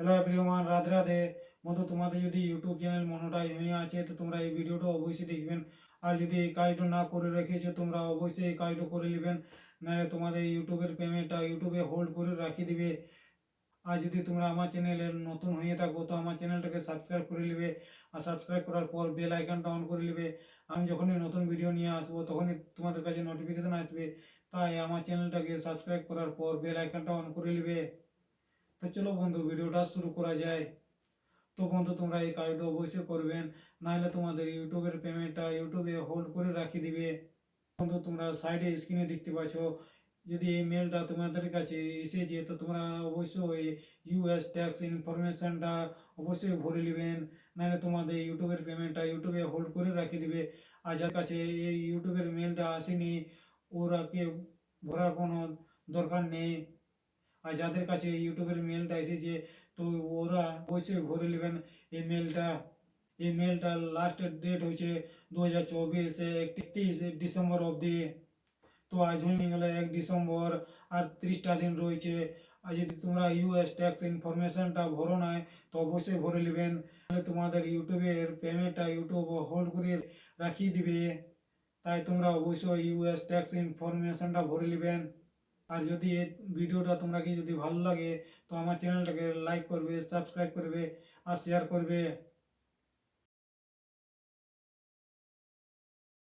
Hello everyone, Radhe Radhe. বন্ধু, তোমাদের যদি ইউটিউব চ্যানেল মনোটাই হয়ে আছে, তো তোমরা এই ভিডিওটা অবশ্যই দেখবেন। আর যদি এই কাজটা না করে রেখেছো, তোমরা অবশ্যই এই কাজটা করে নেবেন। নাহলে তোমাদের ইউটিউবের পেমেন্টটা ইউটিউবে হোল্ড করে রাখি দিবে। আর যদি তোমরা আমার চ্যানেলে নতুন হয়ে থাকো, তো আমার চ্যানেলটাকে সাবস্ক্রাইব করে নেবে। আর সাবস্ক্রাইব করার পর বেল আইকনটা অন করে নেবে। আমি যখনই নতুন ভিডিও নিয়ে আসব, তখনই তোমাদের কাছে নোটিফিকেশান আসবে। তাই আমার চ্যানেলটাকে সাবস্ক্রাইব করার পর বেল আইকনটা অন করে নেবে। তো চলো বন্ধু, ভিডিওটা শুরু করা যায়। তো বন্ধু, তোমরা এই কাজটা অবশ্যই করবেন, নাহলে তোমাদের ইউটিউবের পেমেন্টটা ইউটিউবে হোল্ড করে রাখি দিবে। বন্ধু, তোমরা সাইডে স্ক্রিনে দেখতে পাচ্ছ, যদি এই মেলটা তোমাদের কাছে এসেছে, তো তোমরা অবশ্যই ইউএস ট্যাক্স ইনফরমেশনটা অবশ্যই ভরে নেবেন, নাহলে তোমাদের ইউটিউবের পেমেন্টটা ইউটিউবে হোল্ড করে রাখি দিবে। আর যার কাছে এই ইউটিউবের মেলটা আসেনি, ওরাকে ভরার কোনো দরকার নেই। আর যাদের কাছে ইউটিউবের মেলটা এসেছে, তো ওরা অবশ্যই ভরে নেবেন এই মেলটা এই মেলটার লাস্ট ডেট হচ্ছে দু হাজার চব্বিশ, একত্রিশ ডিসেম্বর অবধি। তো আজ হয়ে গেলে এক ডিসেম্বর, আর তিরিশটা দিন রয়েছে। আর যদি তোমরা ইউএস ট্যাক্স ইনফরমেশনটা ভরো নাই, তো অবশ্যই ভরে নেবেন। তাহলে তোমাদের ইউটিউবের পেমেন্টটা ইউটিউব হোল্ড করে রাখিয়ে দিবে। তাই তোমরা অবশ্যই ইউএস ট্যাক্স ইনফরমেশনটা ভরে নেবেন। আর যদি এই ভিডিওটা তোমরা কি যদি ভালো লাগে, তো আমার চ্যানেলটাকে লাইক করবে সাবস্ক্রাইব করবে আর শেয়ার করবে।